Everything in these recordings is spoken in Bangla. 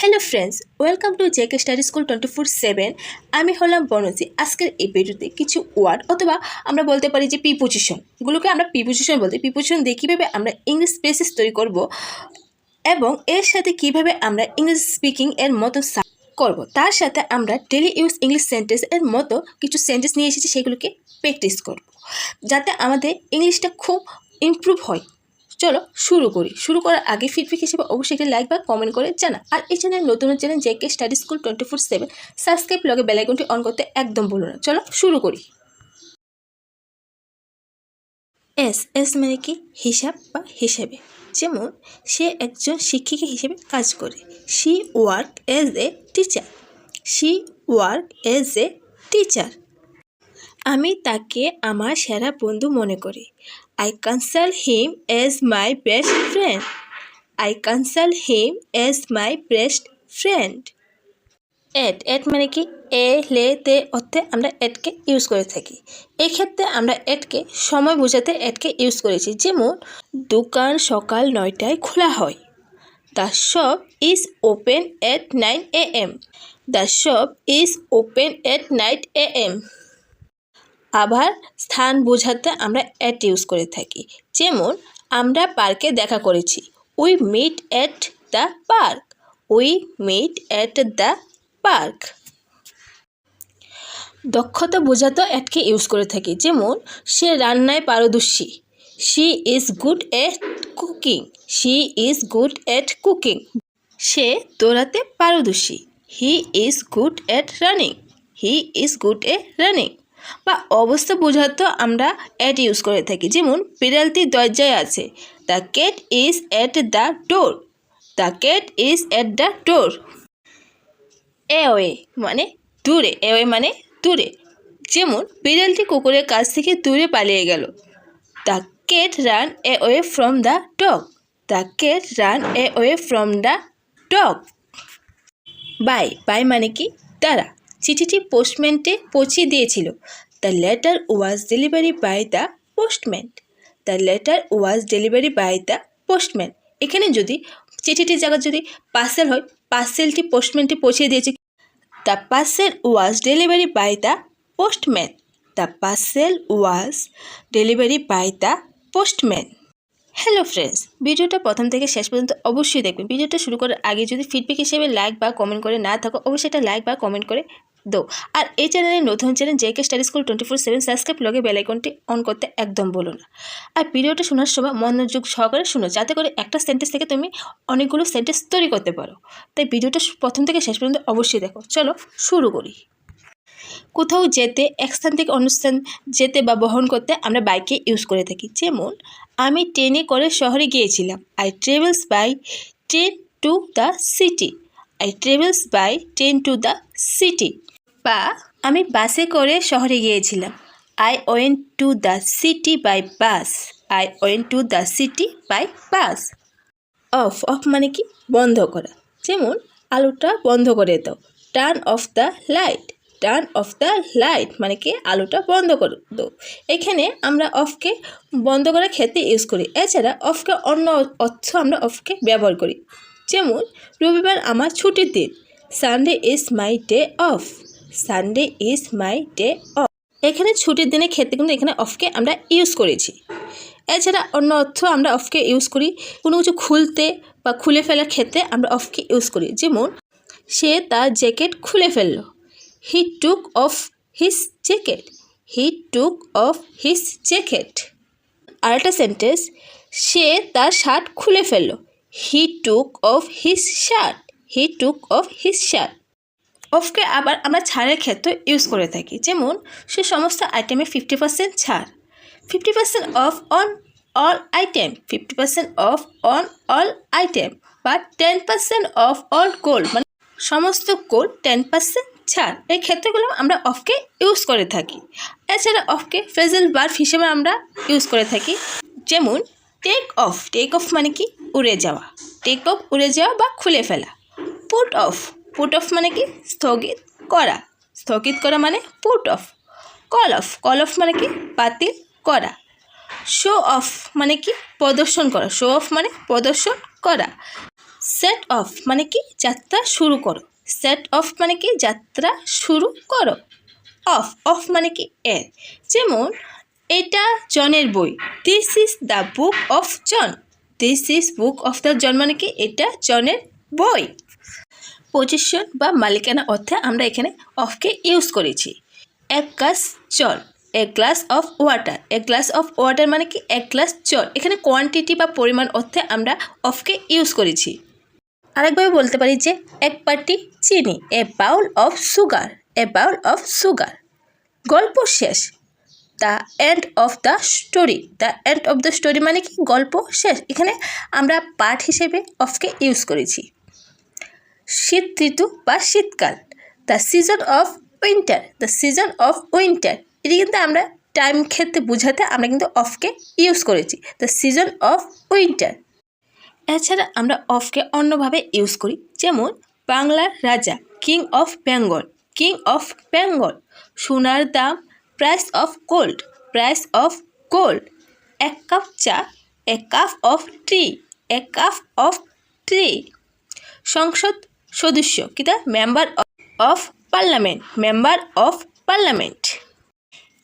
Hello friends welcome to JK study school twenty four seven আমি হলাম বনজি। আজকের এই ভিডিওতে কিছু ওয়ার্ড অথবা আমরা বলতে পারি যে প্রিপোজিশন এগুলোকে আমরা প্রিপোজিশন বলতে প্রিপোজিশন দিয়ে কীভাবে আমরা ইংলিশ স্পেসেস তৈরি করব এবং এর সাথে কীভাবে আমরা ইংলিশ স্পিকিং এর মতো করব। তার সাথে আমরা ডেলি ইউজ ইংলিশ সেন্টেন্স এর মতো কিছু সেন্টেন্স নিয়ে এসেছি, সেগুলোকে প্র্যাকটিস করব। যাতে আমাদের ইংলিশটা খুব ইমপ্রুভ হয়। চলো শুরু করি। শুরু করার আগে ফিডব্যাক হিসেবে অবশ্যই একটি লাইক বা কমেন্ট করে জানা আর এই চ্যানেল নতুন channel JK study school twenty four seven subscribe লগে বেলাইকনটি অন করতে একদম বলো না। চলো শুরু করি। এস এস মানে কি? হিসাব বা হিসেবে। যেমন, সে একজন শিক্ষিকা হিসেবে কাজ করে। She work as a teacher she work as a teacher আমি তাকে আমার সেরা বন্ধু মনে করি। I consider him as my best friend I consider him as my best friend at at মানে কি? এ, লে, তে অর্থে আমরা এডকে ইউজ করে থাকি। এই ক্ষেত্রে আমরা এডকে সময় বোঝাতে এডকে ইউজ করেছি। যেমন, দোকান সকাল নয়টায় খোলা হয়। The shop is open at nine A M the shop is open at night A M আবার স্থান বোঝাতে আমরা অ্যাট ইউজ করে থাকি। যেমন, আমরা পার্কে দেখা করেছি। We meet at the park we meet at the park দক্ষতা বোঝাতে অ্যাটকে ইউজ করে থাকি। যেমন, সে রান্নায় পারদর্শী। She is good at cooking she is good at cooking সে দৌড়াতে পারদর্শী। He is good at running he is good a running বা অবস্থা বোঝাতে আমরা অ্যাট ইউজ করে থাকি। যেমন, বিড়ালটি দরজায় আছে। The cat is at the door the cat is at the door away মানে দূরে। এওয়ে মানে দূরে। যেমন, বিড়ালটি কুকুরের কাছ থেকে দূরে পালিয়ে গেল। The cat run away from the dog the cat run away from the dog by by মানে কি? তারা চিঠিটি পোস্টম্যানটে পৌঁছে দিয়েছিল। The letter was delivery by the postman the letter was delivery by the postman এখানে যদি চিঠিটির জায়গায় যদি পার্সেল হয় পার্সেলটি পোস্টম্যানটি পৌঁছে দিয়েছে। The parcel was delivery by the postman the parcel was delivery by the postman hello friends ভিডিওটা প্রথম থেকে শেষ পর্যন্ত অবশ্যই দেখবেন। ভিডিওটা শুরু করার আগে যদি ফিডব্যাক হিসেবে লাইক বা কমেন্ট করে না থাকো, অবশ্যই এটা লাইক বা কমেন্ট করে দো আর এই চ্যানেলে নতুন channel JK study school twenty four seven subscribe লগে বেলাইকনটি অন করতে একদম বলো না। আর ভিডিওটা শোনার সময় মনোযোগ সহকারে শুনো, যাতে করে একটা সেন্টেন্স থেকে তুমি অনেকগুলো সেন্টেন্স তৈরি করতে পারো। তাই ভিডিওটা প্রথম থেকে শেষ পর্যন্ত অবশ্যই দেখো। চলো শুরু করি। কোথাও যেতে, এক স্থান থেকে অন্য স্থান যেতে বা বহন করতে আমরা বাইকে ইউজ করে থাকি। যেমন, আমি ট্রেনে করে শহরে গিয়েছিলাম। I travels by train to the city I travels by train to the city বা আমি বাসে করে শহরে গিয়েছিলাম। I went to the city by bus I went to the city by bus off off মানে কি? বন্ধ করা। যেমন, আলোটা বন্ধ করে দাও। Turn off the light turn off the light মানে কি? আলোটা বন্ধ করে দাও। এখানে আমরা অফকে বন্ধ করার ক্ষেত্রে ইউজ করি। এছাড়া অফকে অন্য অর্থ আমরা অফকে ব্যবহার করি। যেমন, রবিবার আমার ছুটির দিন। Sunday is my day off Sunday is my day off এখানে ছুটির দিনে ক্ষেত্রে কিন্তু এখানে অফকে আমরা ইউজ করেছি। এছাড়া অন্য অর্থ আমরা অফকে ইউজ করি। কোনো কিছু খুলতে বা খুলে ফেলার ক্ষেত্রে আমরা অফকে ইউজ করি। যেমন, সে তার জ্যাকেট খুলে ফেলল। He took off his jacket he took off his jacket আরেকটা সেন্টেন্স সে তার শার্ট খুলে ফেলল। He took off his shirt he took off his shirt অফকে আবার আমরা ছাড়ের ক্ষেত্রে ইউজ করে থাকি। যেমন, সে সমস্ত আইটেমে ফিফটি পার্সেন্ট ছাড়। Fifty percent off on all item fifty percent off on all item বা ten percent off all gold মানে সমস্ত গোল্ড টেন পার্সেন্ট ছাড়। এই ক্ষেত্রগুলো আমরা অফকে ইউজ করে থাকি। এছাড়া অফকে ফ্রেজেল বার্ফ হিসেবে আমরা ইউজ করে থাকি। যেমন টেক অফ টেক অফ মানে কি? উড়ে যাওয়া। টেক অফ উড়ে যাওয়া বা খুলে ফেলা। পুট অফ পুট অফ মানে কি? স্থগিত করা। স্থগিত করা মানে put off call off call off মানে কি? বাতিল করা। শো অফ মানে কি? প্রদর্শন করা। শো অফ মানে প্রদর্শন করা। সেট অফ মানে কি? যাত্রা শুরু করো। সেট অফ মানে কি? যাত্রা শুরু করো। অফ অফ মানে কি? এর। যেমন, এটা জনের বই। This is the book of John this is book of the John মানে কি? এটা জনের বই। পজিশন বা মালিকানা অর্থে আমরা এখানে অফকে ইউজ করেছি। এক গ্লাস জল, এক গ্লাস অফ ওয়াটার এক গ্লাস অফ ওয়াটার মানে কি? এক গ্লাস জল। এখানে কোয়ান্টিটি বা পরিমাণ অর্থে আমরা অফকে ইউজ করেছি। আরেকভাবে বলতে পারি যে এক বাটি চিনি a bowl of sugar a bowl of sugar গল্প শেষ। The end of the story the end of the story মানে কি? গল্প শেষ। এখানে আমরা পাঠ হিসেবে অফকে ইউজ করেছি। শীত ঋতু বা শীতকাল। The season of winter the season of winter এটি কিন্তু আমরা টাইম ক্ষেত্রে বোঝাতে আমরা কিন্তু অফকে ইউজ করেছি। দ্য সিজন অফ উইন্টার এছাড়া আমরা অফকে অন্যভাবে ইউজ করি, যেমন বাংলার রাজা king of Bengal king of Bengal সোনার দাম price of gold price of gold এক কাপ চা, এক কাপ অফ টি এক কাপ অফ টি সংসদ সদস্য, কিতা? Member of parliament member of parliament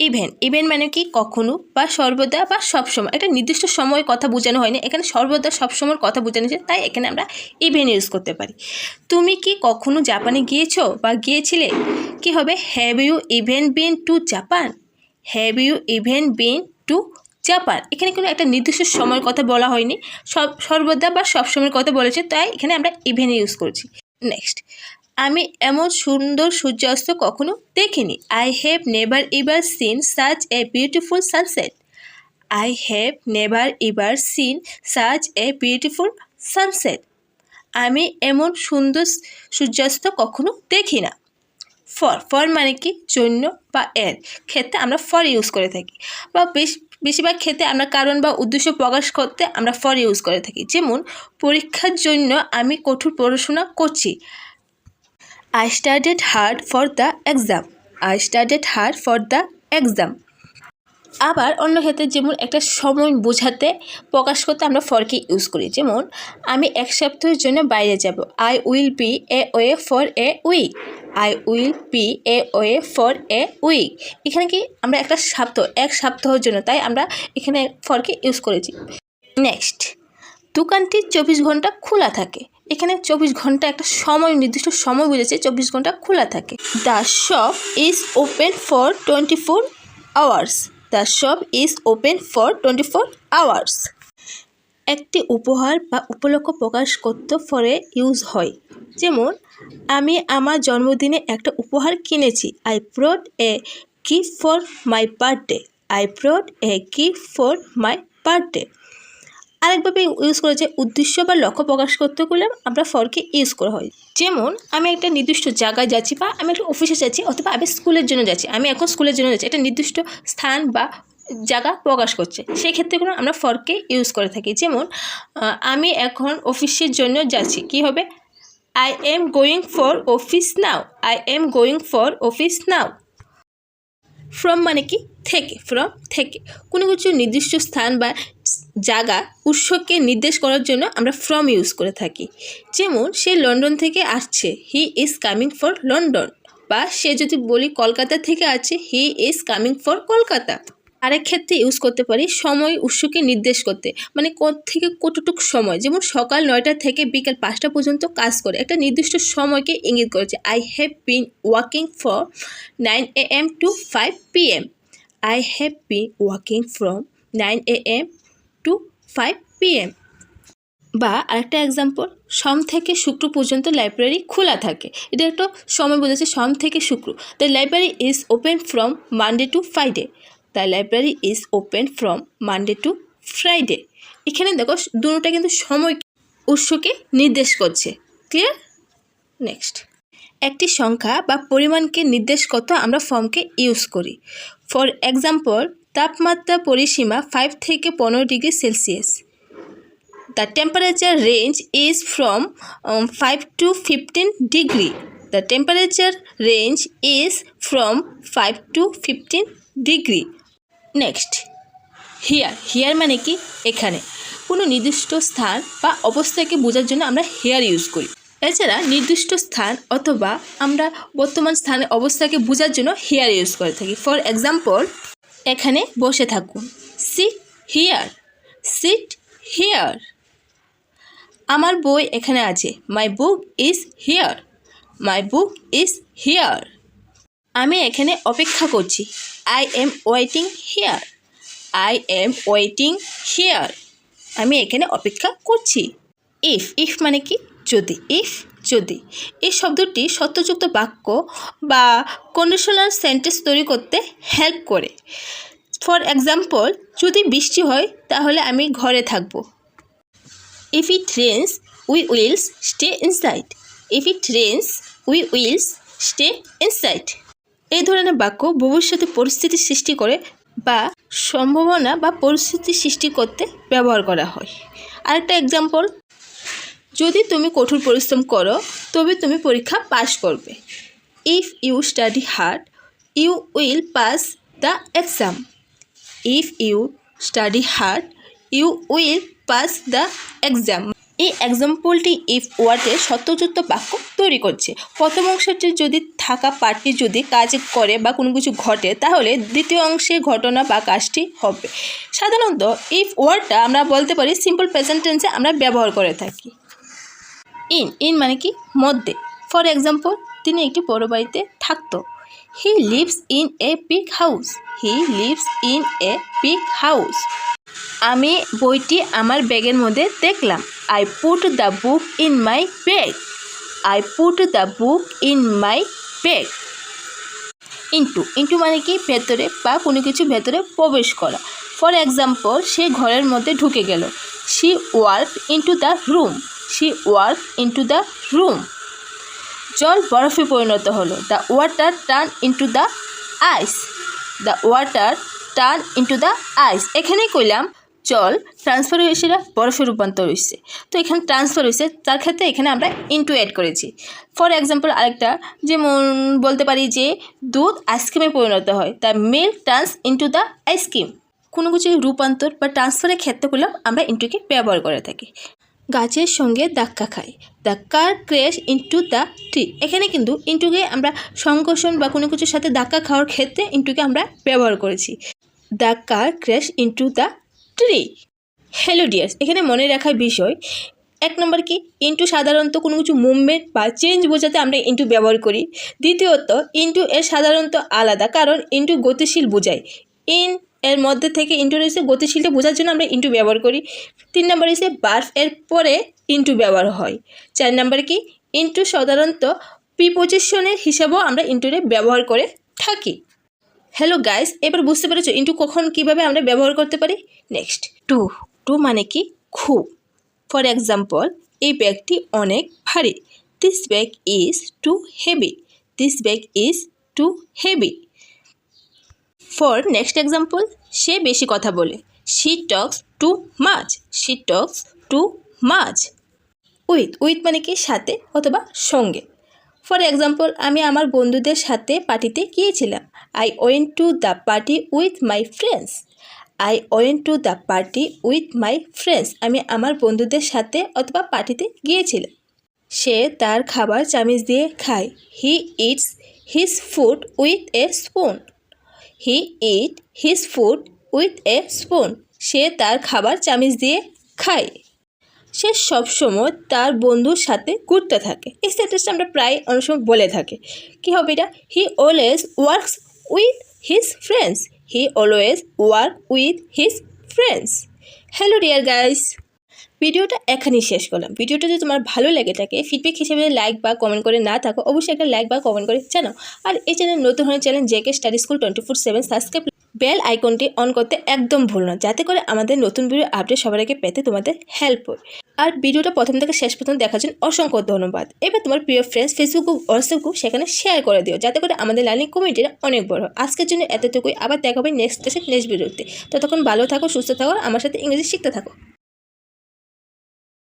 event event মানে কি? কখনো বা সর্বদা বা সবসময়। একটা নির্দিষ্ট সময় কথা বোঝানো হয়নি। এখানে সর্বদা, সবসময়ের কথা বোঝানো হয়েছে, তাই এখানে আমরা ইভেন্ট ইউজ করতে পারি। তুমি কি কখনো জাপানে গিয়েছো বা গিয়েছিলে? কি হবে? Have you event been to Japan have you event been to Japan এখানে কোনো একটা নির্দিষ্ট সময়ের কথা বলা হয়নি। সব, সর্বদা বা সব সময়ের কথা বলেছে, তাই এখানে আমরা ইভেন্ট ইউজ করছি। নেক্সট। আমি এমন সুন্দর সূর্যাস্ত কখনো দেখিনি। I have never ever seen such a beautiful sunset I have never ever seen such a beautiful sunset আমি এমন সুন্দর সূর্যাস্ত কখনো দেখি না ফর ফর মানে কি? জন্য বা এর ক্ষেত্রে আমরা ফর ইউজ করে থাকি। বা বেশ বেশিরভাগ ক্ষেত্রে আমরা কারণ বা উদ্দেশ্য প্রকাশ করতে আমরা ফর ইউজ করে থাকি। যেমন, পরীক্ষার জন্য আমি কঠোর পড়াশোনা করছি। I studied hard for the exam I studied hard for the exam আবার অন্য ক্ষেত্রে যেমন একটা সময় বোঝাতে, প্রকাশ করতে আমরা ফরকে ইউজ করি। যেমন, আমি এক সপ্তাহের জন্য বাইরে যাব। I will be away for a week I will be away for a week এখানে কি আমরা একটা সপ্তাহ, এক সপ্তাহের জন্য, তাই আমরা এখানে ফরকে ইউজ করেছি। নেক্সট দোকানটি চব্বিশ ঘণ্টা খোলা থাকে। এখানে চব্বিশ ঘণ্টা একটা সময়, নির্দিষ্ট সময় বুঝেছে, চব্বিশ ঘণ্টা খোলা থাকে। The shop is open for twenty four hours the shop is open for twenty four hours একটি উপহার বা উপলক্ষ প্রকাশ করতে ফরে ইউজ হয়। যেমন, আমি আমার জন্মদিনে একটা উপহার কিনেছি। I brought a gift for my birthday I brought a gift for my birthday আরেকভাবে use করেছে উদ্দেশ্য বা লক্ষ্য প্রকাশ করতে গেলে আমরা ফরকে ইউজ করা হয়। যেমন, আমি একটা নির্দিষ্ট জায়গায় যাচ্ছি বা আমি একটা অফিসে যাচ্ছি অথবা আমি স্কুলের জন্য যাচ্ছি। আমি এখন স্কুলের জন্য যাচ্ছি। একটা নির্দিষ্ট স্থান বা জায়গা প্রকাশ করছে। সেই ক্ষেত্রে কোনো আমরা ফরকে ইউজ করে থাকি। যেমন আমি এখন অফিসের জন্য যাচ্ছি। কি হবে? I am going for office now I am going for office now from মানে কি? থেকে। ফ্রম থেকে। কোনো কিছু নির্দিষ্ট স্থান বা জায়গা উৎসকে নির্দেশ করার জন্য আমরা ফ্রম ইউজ করে থাকি। যেমন, সে লন্ডন থেকে আসছে he is coming for London বা, সে যদি বলি কলকাতা থেকে আছে he is coming for Kolkata. আরেক ক্ষেত্রে ইউজ করতে পারি সময় উৎসকে নির্দেশ করতে। মানে থেকে কতটুকু সময়। যেমন, সকাল নয়টা থেকে বিকাল পাঁচটা পর্যন্ত কাজ করে। একটা নির্দিষ্ট সময়কে ইঙ্গিত করেছে। I have been walking for nine A M to five P M I have been walking from nine A M to five P M বা আরেকটা এক্সাম্পল সোম থেকে শুক্র পর্যন্ত লাইব্রেরি খোলা থাকে। এটা একটা সময় বোঝাচ্ছে সোম থেকে শুক্র। The library is open from Monday to Friday the library is open from Monday to Friday এখানে দেখো, দুটোটা কিন্তু সময় উৎসকে নির্দেশ করছে। ক্লিয়ার নেক্সট একটি সংখ্যা বা পরিমাণকে নির্দেশ করতে আমরা ফর্মকে ইউজ করি। ফর এক্সাম্পল তাপমাত্রা পরিসীমা ফাইভ থেকে পনেরো degree Celsius the temperature range from um, 5 to 15 degree. The temperature range is from 5 to 15 degree. Next, here. Here মানে কি এখানে কোনো নির্দিষ্ট স্থান বা অবস্থাকে বোঝার জন্য আমরা হেয়ার ইউজ করি এছাড়া নির্দিষ্ট স্থান অথবা আমরা বর্তমান স্থানের অবস্থাকে বোঝার জন্য হেয়ার ইউজ করে থাকি ফর এক্সাম্পল এখানে বসে থাকুন। সিট হিয়ার সিট হিয়ার আমার বই এখানে আছে। My book is here my book is here আমি এখানে অপেক্ষা করছি। I am waiting here I am waiting here আমি এখানে অপেক্ষা করছি। ইফ ইফ মানে কি? যদি ইফ যদি এই শব্দটি সত্যযুক্ত বাক্য বা কন্ডিশনাল সেন্টেন্স তৈরি করতে হেল্প করে। ফর এক্সাম্পল যদি বৃষ্টি হয়, তাহলে আমি ঘরে থাকব। If it rains we wills stay inside if it rains we wills stay inside এই ধরনের বাক্য ভবিষ্যতে পরিস্থিতি সৃষ্টি করে বা সম্ভাবনা বা পরিস্থিতি সৃষ্টি করতে ব্যবহার করা হয়। আরেকটা এক্সাম্পল যদি তুমি কঠোর পরিশ্রম করো, তবে তুমি পরীক্ষা পাশ করবে। If you study hard you will pass the exam if you study hard you will pass the exam এই এক্সাম্পলটি ইফ ওয়ার্ডে সত্যযুক্ত বাক্য তৈরি করছে। প্রথম অংশটি যদি থাকা পার্টি যদি কাজ করে বা কোনো কিছু ঘটে, তাহলে দ্বিতীয় অংশে ঘটনা বা কাজটি হবে। সাধারণত ইফ ওয়ার্ডটা আমরা বলতে পারি সিম্পল প্রেজেন্ট টেন্সে আমরা ব্যবহার করে থাকি। ইন ইন মানে কি? মধ্যে। ফর এক্সাম্পল, তিনি একটি বড় বাড়িতে থাকতো। He lives in a big house. He lives in a big house. আমি বইটি আমার ব্যাগের মধ্যে দেখলাম। I put the book in my bag. I put the book in my bag. Into into মানে কি? ভেতরে বা কোনো কিছু ভেতরে প্রবেশ করা। ফর এক্সাম্পল, সে ঘরের মধ্যে ঢুকে গেল। She work into the room. She work into the room জল বরফে পরিণত হলো। The water turn into the ice the water turn into the ice এখানেই কইলাম, জল ট্রান্সফার হয়েছে বরফে রূপান্তর হয়েছে। তো এখানে ট্রান্সফার হয়েছে, তার ক্ষেত্রে এখানে আমরা ইন্টু অ্যাড করেছি। ফর এক্সাম্পল আরেকটা, যেমন বলতে পারি যে, দুধ আইসক্রিমে পরিণত হয়। The milk turns into the ice cream কোনো কিছু রূপান্তর বা ট্রান্সফারের ক্ষেত্রে ক্ষেত্রগুলো আমরা ইন্টুকে ব্যবহার করে থাকি। গাছের সঙ্গে ধাক্কা খায়। The car crash into the tree এখানে কিন্তু ইন্টুকে আমরা সংঘর্ষণ বা কোনো কিছুর সাথে ধাক্কা খাওয়ার ক্ষেত্রে ইন্টুকে আমরা ব্যবহার করেছি। The car crash into the tree hello dears এখানে মনে রাখার বিষয়, এক নম্বর কি ইন্টু সাধারণত কোনো কিছু মুভমেন্ট বা চেঞ্জ বোঝাতে আমরা ইন্টু ব্যবহার করি। দ্বিতীয়ত ইন্টু এর সাধারণত আলাদা, কারণ ইন্টু গতিশীল বোঝায়। ইন এর মধ্যে থেকে ইন্টু রয়েছে গতিশীলটা বোঝার জন্য আমরা ইন্টু ব্যবহার করি। তিন নম্বর এসে বার্ফ, এর পরে ইন্টু ব্যবহার হয়। চার নম্বর কি? ইন্টু সাধারণত প্রিপোজিশনের হিসাবেও আমরা ইন্টুরে ব্যবহার করে থাকি। হ্যালো গাইস এবার বুঝতে পেরেছ ইন্টু কখন কীভাবে আমরা ব্যবহার করতে পারি? নেক্সট টু টু মানে কি? খুব ফর এক্সাম্পল এই ব্যাগটি অনেক ভারী। This bag is too heavy this bag is too heavy for next example সে বেশি কথা বলে। She talks too much she talks too much with with মানে কি? সাথে অথবা সঙ্গে। ফর এক্সাম্পল আমি আমার বন্ধুদের সাথে পার্টিতে গিয়েছিলাম। I went to the party with my friends I went to the party with my friends আমি আমার বন্ধুদের সাথে অথবা পার্টিতে গিয়েছিলাম। সে তার খাবার চামিচ দিয়ে খায়। He eats his food with a spoon he eat his food with a spoon সে তার খাবার চামিচ দিয়ে খায়। সে সবসময় তার বন্ধুর সাথে ঘুরতে থাকে। এই সেন্টেন্সটা আমরা প্রায় অনেক সময় বলে থাকি। কী হবে এটা? He always works with his friends he always work with his friends hello dear guys ভিডিওটা এখানেই শেষ করলাম। ভিডিওটা যদি তোমার ভালো লেগে থাকে ফিডব্যাক হিসেবে লাইক বা কমেন্ট করে না থাকো, অবশ্যই একটা লাইক বা কমেন্ট করে জানাও। আর এই চ্যানেল নতুন হয়ে channel JK study school twenty four seven subscribe bell আইকনটি অন করতে একদম ভুল না, যাতে করে আমাদের নতুন ভিডিও আপডেট সবার আগে পেতে তোমাদের হেল্প হয়। আর ভিডিওটা প্রথম থেকে শেষ পর্যন্ত দেখার জন্য অসংখ্য ধন্যবাদ। এবার তোমার প্রিয় friends Facebook group WhatsApp group সেখানে শেয়ার করে দিও, যাতে করে আমাদের লার্নিং কমিটিটা অনেক বড় আজকের জন্য এতটুকুই, আবার দেখা হবে নেক্সট ক্লাসে নেক্সট ভিডিওতে ততক্ষণ ভালো থাকো, সুস্থ থাকো আমার সাথে ইংরেজি শিখতে থাকো।